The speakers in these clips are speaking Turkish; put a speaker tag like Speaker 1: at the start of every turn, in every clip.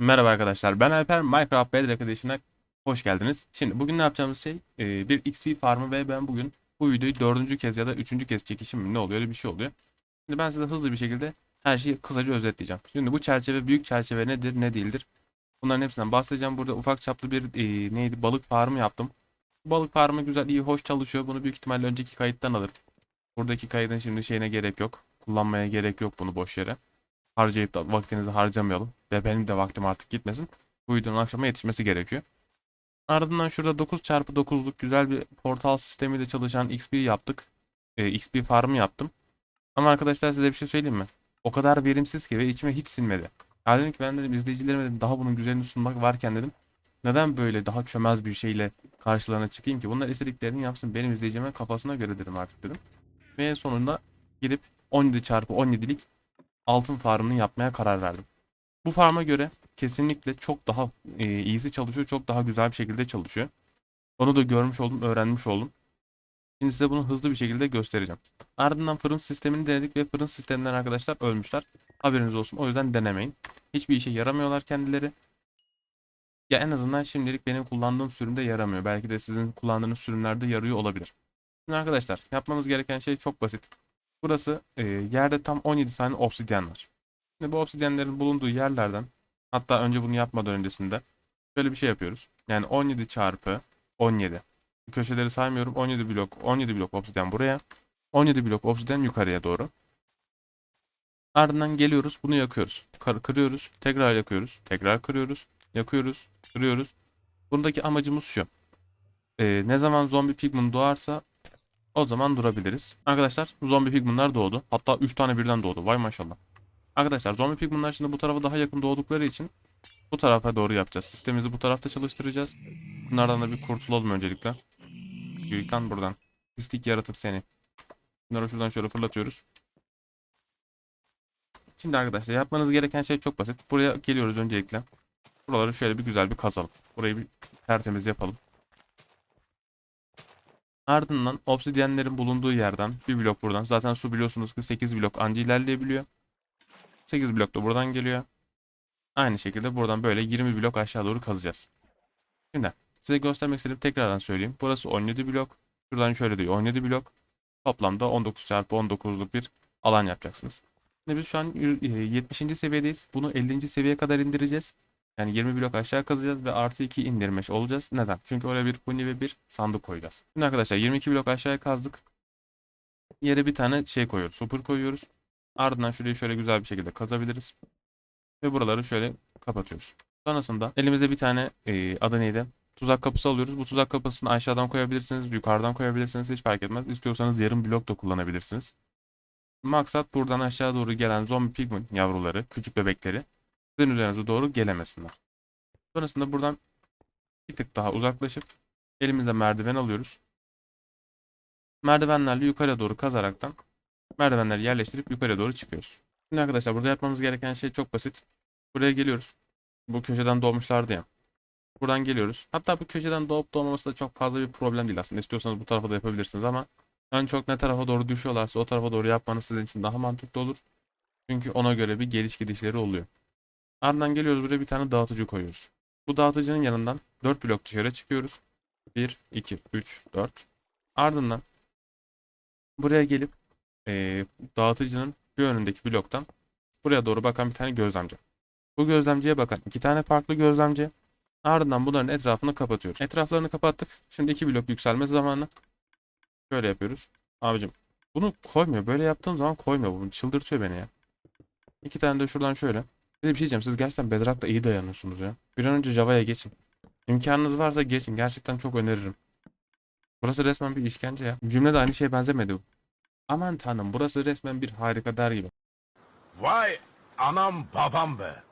Speaker 1: Merhaba arkadaşlar ben Alper Minecraft Bedrock Edition'a hoş geldiniz. Şimdi bugün ne yapacağımız şey e, bir XP farmı ve ben bugün bu videoyu dördüncü kez ya da üçüncü kez çekişim ne oluyor öyle bir şey oluyor. Şimdi ben size hızlı bir şekilde her şeyi kısaca özetleyeceğim. Şimdi bu çerçeve büyük çerçeve nedir ne değildir bunların hepsinden bahsedeceğim. Burada ufak çaplı bir e, neydi balık farmı yaptım. Balık farmı güzel iyi hoş çalışıyor bunu büyük ihtimalle önceki kayıttan alırım. Buradaki kaydın şimdi şeyine gerek yok. Kullanmaya gerek yok bunu boş yere harcayıp da vaktinizi harcamayalım. Ve benim de vaktim artık gitmesin. Bu videonun akşama yetişmesi gerekiyor. Ardından şurada 9x9'luk güzel bir portal sistemiyle çalışan XP yaptık. E, XP farmı yaptım. Ama arkadaşlar size bir şey söyleyeyim mi? O kadar verimsiz ki ve içime hiç sinmedi. Ya dedim ki ben dedim izleyicilerime dedim, daha bunun güzelini sunmak varken dedim. Neden böyle daha çömez bir şeyle karşılarına çıkayım ki? Bunlar istediklerini yapsın. Benim izleyicimin kafasına göre dedim artık dedim. Ve sonunda gidip 17 çarpı 17'lik altın farmını yapmaya karar verdim. Bu farma göre kesinlikle çok daha e, iyisi çalışıyor, çok daha güzel bir şekilde çalışıyor. Onu da görmüş oldum, öğrenmiş oldum. Şimdi size bunu hızlı bir şekilde göstereceğim. Ardından fırın sistemini denedik ve fırın sisteminden arkadaşlar ölmüşler. Haberiniz olsun. O yüzden denemeyin. Hiçbir işe yaramıyorlar kendileri. Ya en azından şimdilik benim kullandığım sürümde yaramıyor. Belki de sizin kullandığınız sürümlerde yarıyor olabilir. Şimdi arkadaşlar yapmamız gereken şey çok basit. Burası e, yerde tam 17 tane obsidyen var. Şimdi bu obsidyenlerin bulunduğu yerlerden hatta önce bunu yapmadan öncesinde şöyle bir şey yapıyoruz. Yani 17 çarpı 17. Köşeleri saymıyorum. 17 blok 17 blok obsidyen buraya. 17 blok obsidyen yukarıya doğru. Ardından geliyoruz. Bunu yakıyoruz. Kır- kırıyoruz. Tekrar yakıyoruz. Tekrar kırıyoruz. Yakıyoruz. Kırıyoruz. Bundaki amacımız şu. E, ne zaman zombi pigman doğarsa o zaman durabiliriz. Arkadaşlar zombi pigmanlar doğdu. Hatta 3 tane birden doğdu. Vay maşallah. Arkadaşlar zombi pigmanlar şimdi bu tarafa daha yakın doğdukları için bu tarafa doğru yapacağız. Sistemimizi bu tarafta çalıştıracağız. Bunlardan da bir kurtulalım öncelikle. Yürükten buradan. Pislik yaratık seni. Bunları şuradan şöyle fırlatıyoruz. Şimdi arkadaşlar yapmanız gereken şey çok basit. Buraya geliyoruz öncelikle. Buraları şöyle bir güzel bir kazalım. Burayı bir tertemiz yapalım. Ardından obsidyenlerin bulunduğu yerden bir blok buradan. Zaten su biliyorsunuz ki 8 blok anca ilerleyebiliyor. 8 blok da buradan geliyor. Aynı şekilde buradan böyle 20 blok aşağı doğru kazacağız. Şimdi size göstermek istediğim tekrardan söyleyeyim. Burası 17 blok. Şuradan şöyle diyor 17 blok. Toplamda 19 çarpı 19'luk bir alan yapacaksınız. Şimdi biz şu an 70. seviyedeyiz. Bunu 50. seviyeye kadar indireceğiz. Yani 20 blok aşağı kazacağız ve artı 2 indirmiş olacağız. Neden? Çünkü oraya bir huni ve bir sandık koyacağız. Şimdi arkadaşlar 22 blok aşağıya kazdık. Yere bir tane şey koyuyoruz. Super koyuyoruz. Ardından şurayı şöyle güzel bir şekilde kazabiliriz. Ve buraları şöyle kapatıyoruz. Sonrasında elimize bir tane e, adı neydi? Tuzak kapısı alıyoruz. Bu tuzak kapısını aşağıdan koyabilirsiniz. Yukarıdan koyabilirsiniz. Hiç fark etmez. İstiyorsanız yarım blok da kullanabilirsiniz. Maksat buradan aşağı doğru gelen zombi pigman yavruları, küçük bebekleri sizin üzerinize doğru gelemesinler. Sonrasında buradan bir tık daha uzaklaşıp elimizde merdiven alıyoruz. Merdivenlerle yukarı doğru kazaraktan merdivenleri yerleştirip yukarı doğru çıkıyoruz. Şimdi arkadaşlar burada yapmamız gereken şey çok basit. Buraya geliyoruz. Bu köşeden doğmuşlardı ya. Buradan geliyoruz. Hatta bu köşeden doğup doğmaması da çok fazla bir problem değil aslında. İstiyorsanız bu tarafa da yapabilirsiniz ama en çok ne tarafa doğru düşüyorlarsa o tarafa doğru yapmanız sizin için daha mantıklı olur. Çünkü ona göre bir geliş gidişleri oluyor. Ardından geliyoruz buraya bir tane dağıtıcı koyuyoruz. Bu dağıtıcının yanından 4 blok dışarı çıkıyoruz. 1, 2, 3, 4. Ardından buraya gelip eee, dağıtıcının bir önündeki bloktan buraya doğru bakan bir tane gözlemci. Bu gözlemciye bakan iki tane farklı gözlemci. Ardından bunların etrafını kapatıyoruz. Etraflarını kapattık. Şimdi iki blok yükselme zamanı. Şöyle yapıyoruz. Abicim bunu koymuyor. Böyle yaptığım zaman koymuyor. Bunu çıldırtıyor beni ya. İki tane de şuradan şöyle. Bir de bir şey diyeceğim. Siz gerçekten Bedrock'ta iyi dayanıyorsunuz ya. Bir an önce Java'ya geçin. İmkanınız varsa geçin. Gerçekten çok öneririm. Burası resmen bir işkence ya. Cümle de aynı şeye benzemedi bu. Aman tanrım burası resmen bir harika der gibi.
Speaker 2: Vay anam babam be.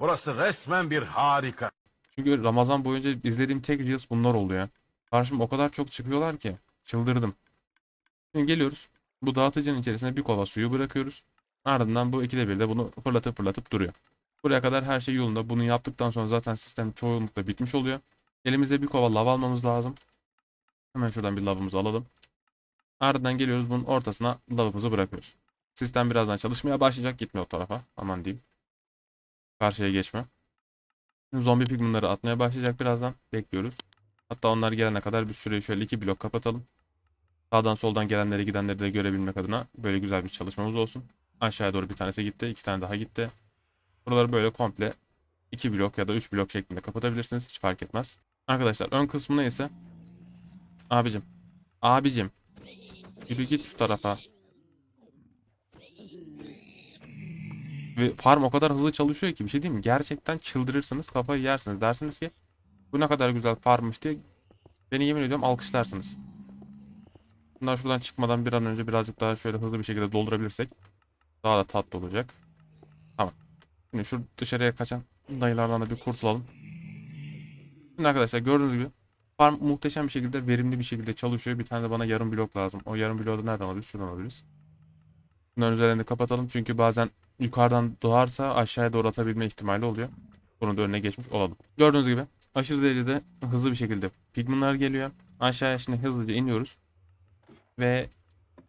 Speaker 2: Burası resmen bir harika.
Speaker 1: Çünkü Ramazan boyunca izlediğim tek Reels bunlar oldu ya. Karşıma o kadar çok çıkıyorlar ki. Çıldırdım. Şimdi geliyoruz. Bu dağıtıcının içerisine bir kova suyu bırakıyoruz. Ardından bu ikide bir de bunu fırlatıp fırlatıp duruyor. Buraya kadar her şey yolunda. Bunu yaptıktan sonra zaten sistem çoğunlukla bitmiş oluyor. Elimize bir kova lav almamız lazım. Hemen şuradan bir lavımızı alalım. Ardından geliyoruz bunun ortasına lavımızı bırakıyoruz. Sistem birazdan çalışmaya başlayacak. Gitme o tarafa. Aman diyeyim. Karşıya geçme. Zombi pigmanları atmaya başlayacak birazdan. Bekliyoruz. Hatta onlar gelene kadar biz şurayı şöyle iki blok kapatalım. Sağdan soldan gelenleri gidenleri de görebilmek adına böyle güzel bir çalışmamız olsun. Aşağıya doğru bir tanesi gitti. iki tane daha gitti. Buraları böyle komple 2 blok ya da 3 blok şeklinde kapatabilirsiniz. Hiç fark etmez. Arkadaşlar ön kısmına ise abicim abicim yürü git şu tarafa. Ve farm o kadar hızlı çalışıyor ki bir şey diyeyim mi? Gerçekten çıldırırsınız kafayı yersiniz. Dersiniz ki bu ne kadar güzel farmmış diye beni yemin ediyorum alkışlarsınız. Bundan şuradan çıkmadan bir an önce birazcık daha şöyle hızlı bir şekilde doldurabilirsek daha da tatlı olacak. Tamam. Şimdi şu dışarıya kaçan dayılardan da bir kurtulalım. Şimdi arkadaşlar gördüğünüz gibi farm muhteşem bir şekilde verimli bir şekilde çalışıyor. Bir tane de bana yarım blok lazım. O yarım bloğu da nereden alabiliriz? Şuradan alabiliriz. Bunların üzerlerini kapatalım çünkü bazen yukarıdan doğarsa aşağıya doğru atabilme ihtimali oluyor. Bunun da önüne geçmiş olalım. Gördüğünüz gibi aşırı derecede hızlı bir şekilde pigmanlar geliyor. Aşağıya şimdi hızlıca iniyoruz. Ve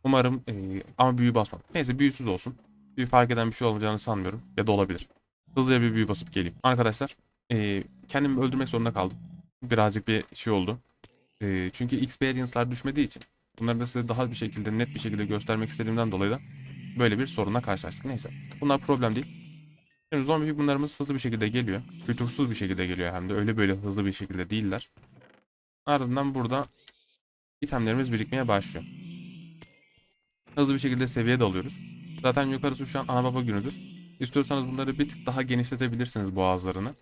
Speaker 1: umarım e, ama büyü basmam. Neyse büyüsüz olsun. Bir fark eden bir şey olmayacağını sanmıyorum. Ya da olabilir. Hızlıca bir büyü basıp geleyim. Arkadaşlar e, kendimi öldürmek zorunda kaldım. Birazcık bir şey oldu. E, çünkü experience'lar düşmediği için bunları da size daha bir şekilde net bir şekilde göstermek istediğimden dolayı da böyle bir sorunla karşılaştık. Neyse bunlar problem değil. Şimdi zombi pigmanlarımız hızlı bir şekilde geliyor. Fütursuz bir şekilde geliyor hem de öyle böyle hızlı bir şekilde değiller. Ardından burada itemlerimiz birikmeye başlıyor. Hızlı bir şekilde seviye de alıyoruz. Zaten yukarısı şu an ana baba günüdür. İstiyorsanız bunları bir tık daha genişletebilirsiniz boğazlarını.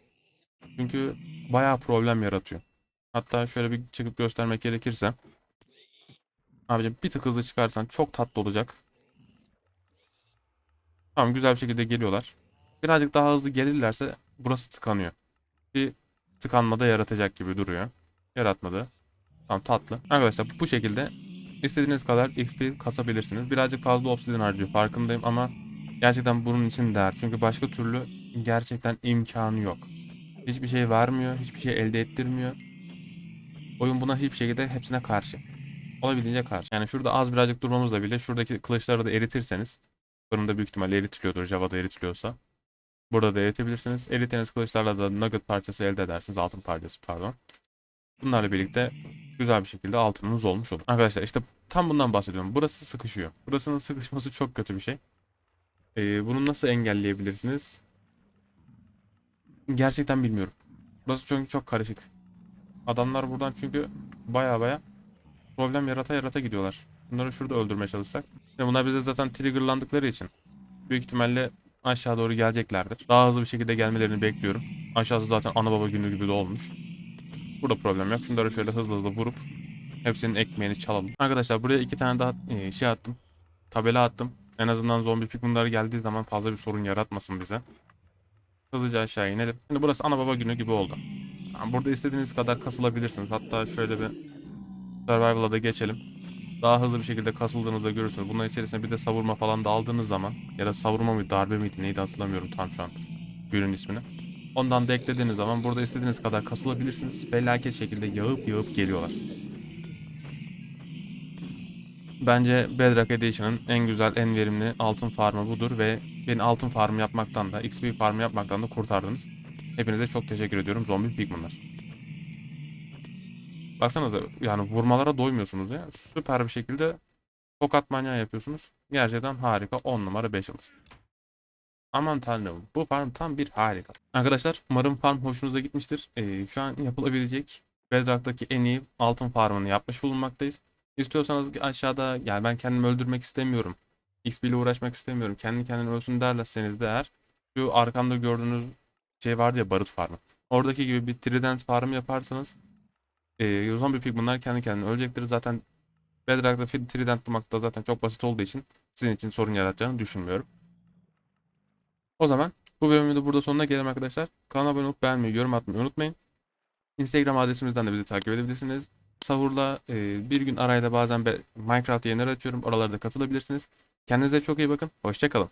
Speaker 1: Çünkü bayağı problem yaratıyor. Hatta şöyle bir çıkıp göstermek gerekirse. Abicim bir tık hızlı çıkarsan çok tatlı olacak. Tamam güzel bir şekilde geliyorlar. Birazcık daha hızlı gelirlerse burası tıkanıyor. Bir tıkanmada yaratacak gibi duruyor. Yaratmadı. Tamam tatlı. Arkadaşlar bu şekilde istediğiniz kadar XP kasabilirsiniz. Birazcık fazla obsidian harcıyor farkındayım ama gerçekten bunun için değer. Çünkü başka türlü gerçekten imkanı yok. Hiçbir şey vermiyor, hiçbir şey elde ettirmiyor. Oyun buna hiçbir şekilde hepsine karşı. Olabildiğince karşı. Yani şurada az birazcık durmamızla bile şuradaki kılıçları da eritirseniz fırında büyük ihtimalle eritiliyordur. Java'da eritiliyorsa. Burada da eritebilirsiniz. Erittiğiniz kılıçlarla da nugget parçası elde edersiniz. Altın parçası pardon. Bunlarla birlikte güzel bir şekilde altınınız olmuş olur. Arkadaşlar işte tam bundan bahsediyorum. Burası sıkışıyor. Burasının sıkışması çok kötü bir şey. Ee, bunu nasıl engelleyebilirsiniz? Gerçekten bilmiyorum. Burası çünkü çok karışık. Adamlar buradan çünkü baya baya problem yarata yarata gidiyorlar. Bunları şurada öldürmeye çalışsak. Şimdi bunlar bize zaten triggerlandıkları için büyük ihtimalle aşağı doğru geleceklerdir. Daha hızlı bir şekilde gelmelerini bekliyorum. Aşağısı zaten ana baba günü gibi de olmuş. Burada problem yok. Şunları şöyle hızlı hızlı vurup hepsinin ekmeğini çalalım. Arkadaşlar buraya iki tane daha e, şey attım. Tabela attım. En azından zombi pigmanları geldiği zaman fazla bir sorun yaratmasın bize. Hızlıca aşağı inelim. Şimdi burası ana baba günü gibi oldu. Yani burada istediğiniz kadar kasılabilirsiniz. Hatta şöyle bir survival'a da geçelim. Daha hızlı bir şekilde kasıldığınızda görürsünüz. Bunların içerisine bir de savurma falan da aldığınız zaman ya da savurma mıydı darbe miydi neydi hatırlamıyorum tam şu an günün ismini. Ondan da eklediğiniz zaman burada istediğiniz kadar kasılabilirsiniz. Felaket şekilde yağıp yağıp geliyorlar. Bence Bedrock Edition'ın en güzel, en verimli altın farmı budur ve beni altın farmı yapmaktan da, XP farmı yapmaktan da kurtardınız. Hepinize çok teşekkür ediyorum zombi pigmanlar. Baksanıza yani vurmalara doymuyorsunuz ya. Süper bir şekilde tokat manyağı yapıyorsunuz. Gerçekten harika. 10 numara 5 yıldız. Aman tanrım bu farm tam bir harika. Arkadaşlar umarım farm hoşunuza gitmiştir. Ee, şu an yapılabilecek Bedrock'taki en iyi altın farmını yapmış bulunmaktayız. İstiyorsanız aşağıda yani ben kendimi öldürmek istemiyorum. XP ile uğraşmak istemiyorum. Kendi kendine ölsün derlerseniz de eğer şu arkamda gördüğünüz şey vardı ya barut farmı. Oradaki gibi bir trident farmı yaparsanız e, zombi pigmanlar kendi kendine ölecektir. Zaten Bedrock'ta trident bulmak da zaten çok basit olduğu için sizin için sorun yaratacağını düşünmüyorum. O zaman bu bölümün de burada sonuna gelelim arkadaşlar. Kanala abone olup beğenmeyi, yorum atmayı unutmayın. Instagram adresimizden de bizi takip edebilirsiniz. Sahurla e, bir gün arayla bazen Minecraft yayınları açıyorum. Oralarda katılabilirsiniz. Kendinize çok iyi bakın. Hoşçakalın.